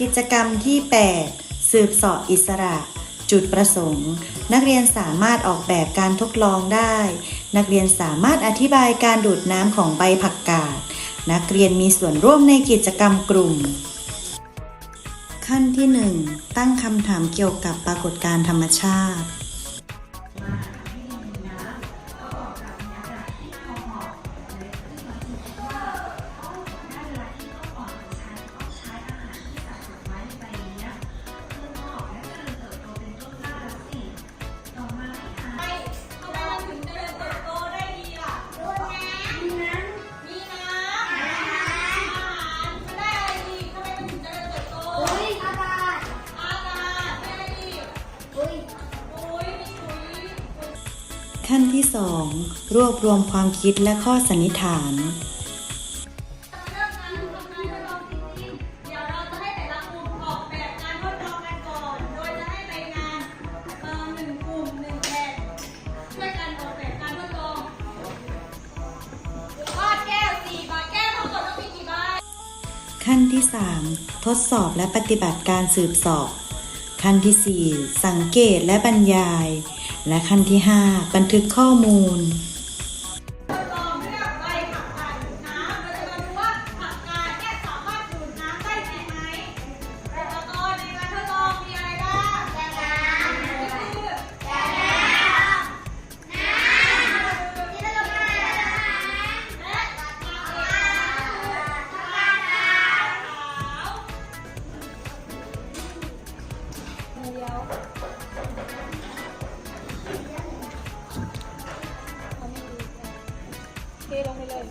กิจกรรมที่ 8 สืบเสอบอิสระ จุดประสงค์ นักเรียนสามารถออกแบบการทดลองได้ นักเรียนสามารถอธิบายการดูดน้ำของใบผักกาด นักเรียนมีส่วนร่วมในกิจกรรมกลุ่ม ขั้นที่ 1 ตั้งคำถามเกี่ยวกับปรากฏการณ์ธรรมชาติ ดลองวาดแก้วสี่ใบแก้วทั้งหมดต้องมีกี่ใบขั้นที่ 3 ทดสอบและปฏิบัติการสืบสอบ ขั้นที่ 4 สังเกตและบรรยาย และขั้นที่ 5 บันทึกข้อมูล เทลงไปเลย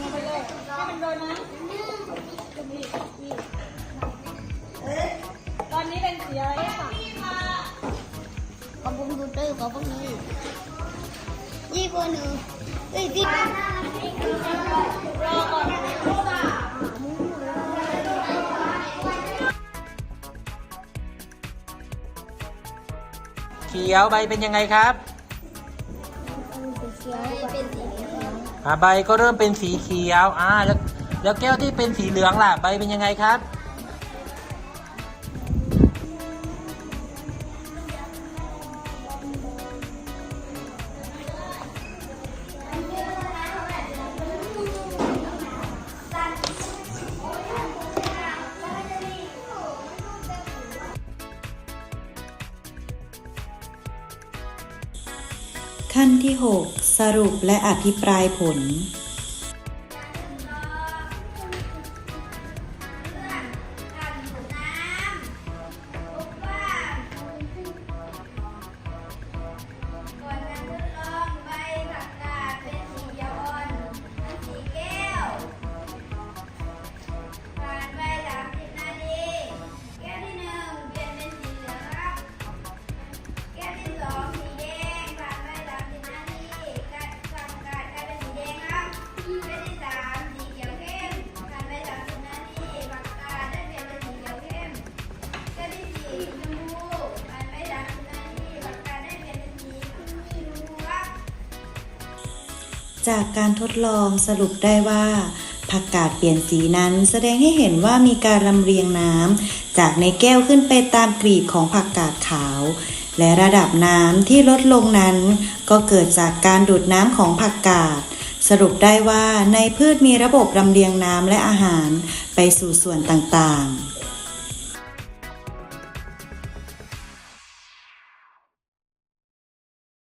ลงไปเลย ให้มันโดนนะนี่นี่ตอนนี้เป็นสีอะไรค่ะของคอมพิวเตอร์ของพวกนี้ยี่ปหนึ่งเอ้ยพี่รอก่อน เขียวใบเป็นยังไงครับเขียวเป็นสีเหลืองอ่าใบก็เริ่มเป็นสีเขียวอ่าแล้วแล้วแก้วที่เป็นสีเหลืองล่ะ ใบเป็นยังไงครับ ขั้นที่ 6 สรุปและอภิปรายผล จากการทดลองสรุปได้ว่าผักกาดเปลี่ยนสีนั้นแสดงให้เห็นว่ามีการลำเลียงน้ำจากในแก้วขึ้นไปตามกลีบของผักกาดขาว และระดับน้ำที่ลดลงนั้น ก็เกิดจากการดูดน้ำของผักกาดสรุปได้ว่าในพืชมีระบบลำเลียงน้ำและอาหารไปสู่ส่วนต่างๆ